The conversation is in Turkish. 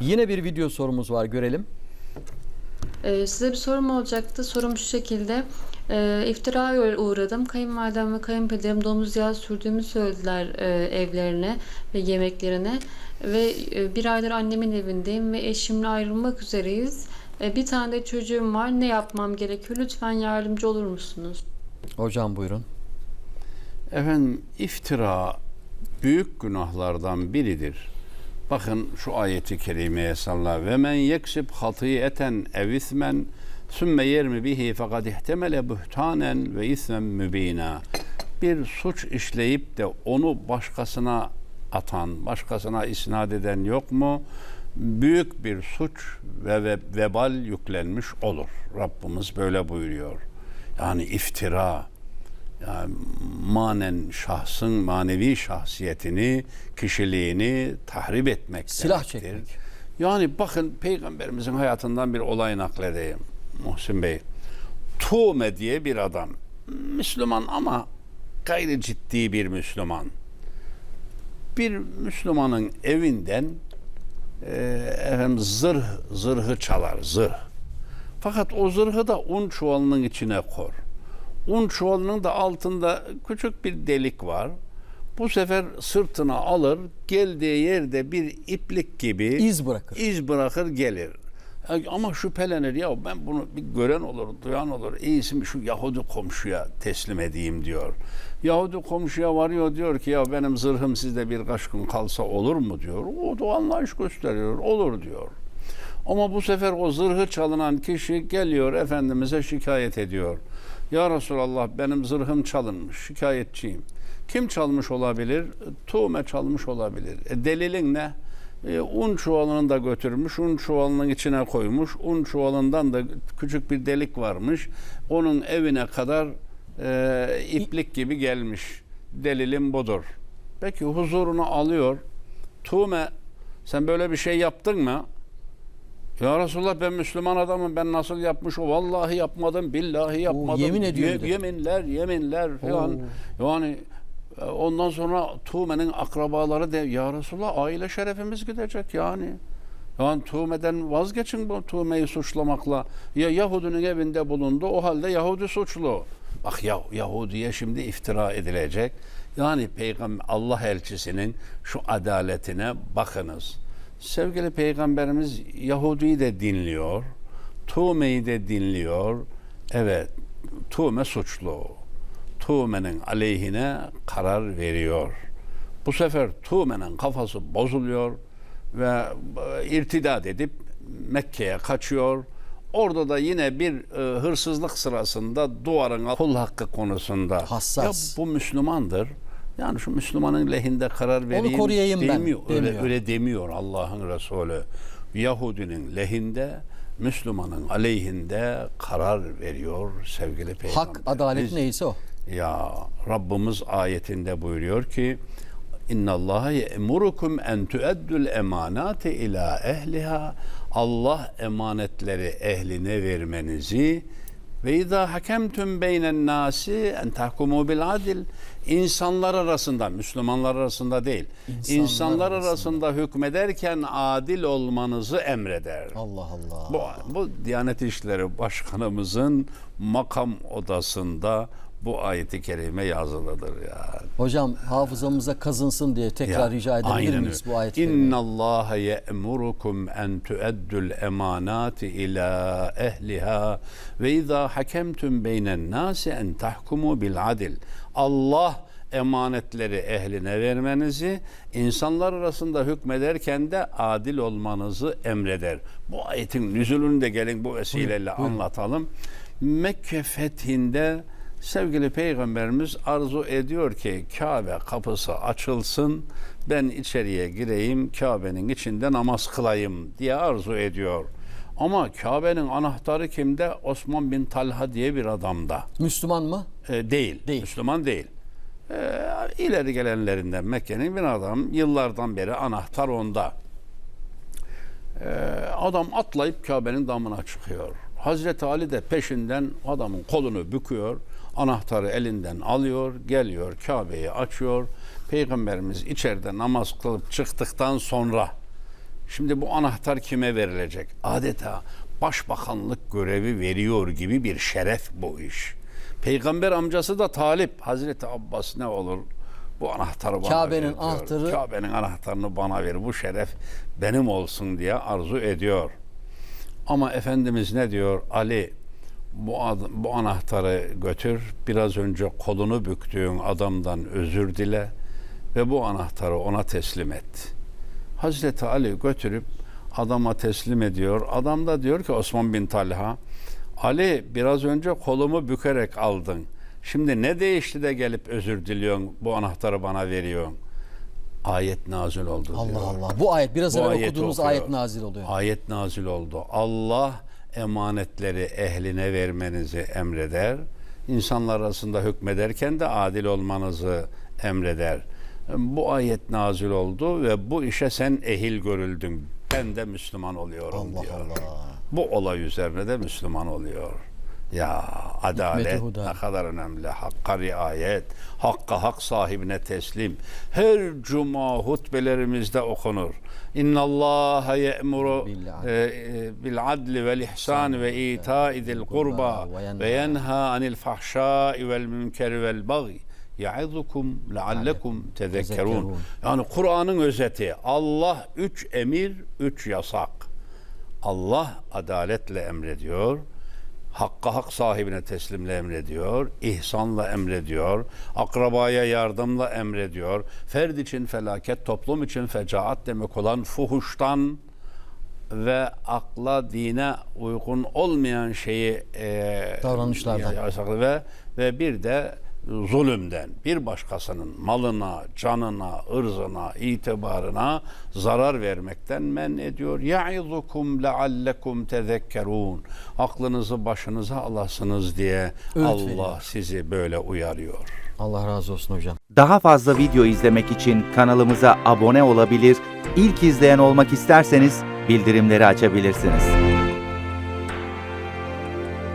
Yine bir video sorumuz var görelim. Ee, size bir sorum olacaktı. Sorum şu şekilde. Ee, iftiraya uğradım. Kayınvalidem ve kayınpederim domuz yağı sürdüğümü söylediler e, evlerine ve yemeklerine. Ve e, bir aydır annemin evindeyim ve eşimle ayrılmak üzereyiz. E, bir tane de çocuğum var. Ne yapmam gerekiyor? Lütfen yardımcı olur musunuz? Hocam buyurun. Efendim iftira büyük günahlardan biridir. Bakın şu ayeti kerimeye salla ve men yeksib hatiyeten ev ismen sümme yermi bihi fekad ihtemele buhtanen ve ismen mübina. Bir suç işleyip de onu başkasına atan, başkasına isnat eden yok mu? Büyük bir suç ve ve vebal yüklenmiş olur. Rabbimiz böyle buyuruyor. Yani iftira, yani manen şahsın manevi şahsiyetini, kişiliğini tahrip etmek Silah demektir. çekmek. Yani bakın peygamberimizin hayatından bir olay nakledeyim Muhsin Bey. Tuğme diye bir adam. Müslüman ama gayri ciddi bir Müslüman. Bir Müslümanın evinden e, efendim zırh zırhı çalar zırh. Fakat o zırhı da un çuvalının içine kor. Un çuvalının da altında küçük bir delik var. Bu sefer sırtına alır, geldiği yerde bir iplik gibi İz bırakır. iz bırakır gelir. Ama şüphelenir ya ben bunu bir gören olur, duyan olur. İyisi mi şu Yahudi komşuya teslim edeyim diyor. Yahudi komşuya varıyor diyor ki ya benim zırhım sizde birkaç gün kalsa olur mu diyor. O da anlayış gösteriyor. Olur diyor. Ama bu sefer o zırhı çalınan kişi geliyor Efendimiz'e şikayet ediyor. Ya Resulallah benim zırhım çalınmış, şikayetçiyim. Kim çalmış olabilir? Tuğme çalmış olabilir. E, delilin ne? E, un çuvalını da götürmüş, un çuvalının içine koymuş. Un çuvalından da küçük bir delik varmış. Onun evine kadar e, iplik gibi gelmiş. Delilin budur. Peki huzuruna alıyor. Tuğme sen böyle bir şey yaptın mı? Ya Resulallah ben Müslüman adamım ben nasıl yapmış o vallahi yapmadım billahi yapmadım. yemin ediyor de. yeminler yeminler falan. Yani e, ondan sonra Tuğme'nin akrabaları de ya Resulallah aile şerefimiz gidecek yani. Yani Tuğme'den vazgeçin bu Tuğme'yi suçlamakla. Ya Yahudinin evinde bulundu o halde Yahudi suçlu. Bak ya Yahudi'ye şimdi iftira edilecek. Yani peygamber Allah elçisinin şu adaletine bakınız. Sevgili peygamberimiz Yahudi'yi de dinliyor. Tuğme'yi de dinliyor. Evet, Tuğme suçlu. Tuğme'nin aleyhine karar veriyor. Bu sefer Tuğme'nin kafası bozuluyor ve irtidat edip Mekke'ye kaçıyor. Orada da yine bir e, hırsızlık sırasında duvarın kul hakkı konusunda Hassas. ya bu Müslümandır. Yani şu Müslümanın lehinde karar vereyim koruyayım ben demiyor. Öyle, demiyor. öyle demiyor Allah'ın Resulü. Yahudinin lehinde, Müslümanın aleyhinde karar veriyor sevgili peygamber. Hak, adalet neyse o. Ya Rabbimiz ayetinde buyuruyor ki İnna Allah ye'murukum en tu'addul emanati ila ehliha. Allah emanetleri ehline vermenizi ve izâ hakemtum beynen nasi en tahkumu bil adil. İnsanlar arasında, Müslümanlar arasında değil. İnsanlar İnsanlar, arasında. arasında hükmederken adil olmanızı emreder. Allah Allah. Bu, bu Diyanet İşleri Başkanımızın makam odasında bu ayeti kerime yazılıdır ya. Hocam hafızamıza kazınsın diye tekrar Ya, rica edebilir miyiz bu ayet İnna Allah ye'murukum en tu'addul emanati ila ehliha ve izâ hakemtum beynen nasi en tahkumu bil adil. Allah emanetleri ehline vermenizi, insanlar arasında hükmederken de adil olmanızı emreder. Bu ayetin nüzulünü de gelin bu vesileyle anlatalım. Mekke fethinde sevgili peygamberimiz arzu ediyor ki Kabe kapısı açılsın ben içeriye gireyim Kabe'nin içinde namaz kılayım diye arzu ediyor. Ama Kabe'nin anahtarı kimde? Osman bin Talha diye bir adamda. Müslüman mı? E, değil, Değil. Müslüman değil. E, ileri gelenlerinden Mekke'nin bir adam yıllardan beri anahtar onda. E, adam atlayıp Kabe'nin damına çıkıyor. Hazreti Ali de peşinden adamın kolunu büküyor. Anahtarı elinden alıyor, geliyor, Kabe'yi açıyor. Peygamberimiz içeride namaz kılıp çıktıktan sonra Şimdi bu anahtar kime verilecek? Adeta başbakanlık görevi veriyor gibi bir şeref bu iş. Peygamber amcası da Talip. Hazreti Abbas ne olur bu anahtarı bana Kabe'nin anahtarı- Kabe'nin anahtarını bana ver. Bu şeref benim olsun diye arzu ediyor. Ama Efendimiz ne diyor? Ali bu, ad- bu anahtarı götür. Biraz önce kolunu büktüğün adamdan özür dile ve bu anahtarı ona teslim et. Hazreti Ali götürüp adama teslim ediyor. Adam da diyor ki Osman bin Talha Ali biraz önce kolumu bükerek aldın. Şimdi ne değişti de gelip özür diliyorsun bu anahtarı bana veriyorsun. Ayet nazil oldu Allah diyor. Allah. Bu ayet biraz Bu evvel ayeti okuduğunuz okuyor. ayet nazil oluyor. Ayet nazil oldu. Allah emanetleri ehline vermenizi emreder. İnsanlar arasında hükmederken de adil olmanızı emreder. Bu ayet nazil oldu ve bu işe sen ehil görüldün. Ben de Müslüman oluyorum Allah diyor. Allah. Bu olay üzerine de Müslüman oluyor. Ya adalet ne kadar önemli. Hakka riayet, hakka hak sahibine teslim. Her cuma hutbelerimizde okunur. İnna Allah ye'muru Bil adl. e, e, adli vel ihsan ve ita'i zil kurba ve yenha- anil fahşai vel münkeri vel bagi. Ya'izukum leallekum tezekkerun. Yani Kur'an'ın özeti. Allah üç emir, üç yasak. Allah adaletle emrediyor. Hakka hak sahibine teslimle emrediyor. ihsanla emrediyor. Akrabaya yardımla emrediyor. Ferd için felaket, toplum için fecaat demek olan fuhuştan ve akla dine uygun olmayan şeyi e, Davranışlardan. ve ve bir de zulümden bir başkasının malına, canına, ırzına, itibarına zarar vermekten men ediyor. Ya'izukum leallekum tezekkerun. Aklınızı başınıza alasınız diye Öğüt Allah veriyor. sizi böyle uyarıyor. Allah razı olsun hocam. Daha fazla video izlemek için kanalımıza abone olabilir, ilk izleyen olmak isterseniz bildirimleri açabilirsiniz.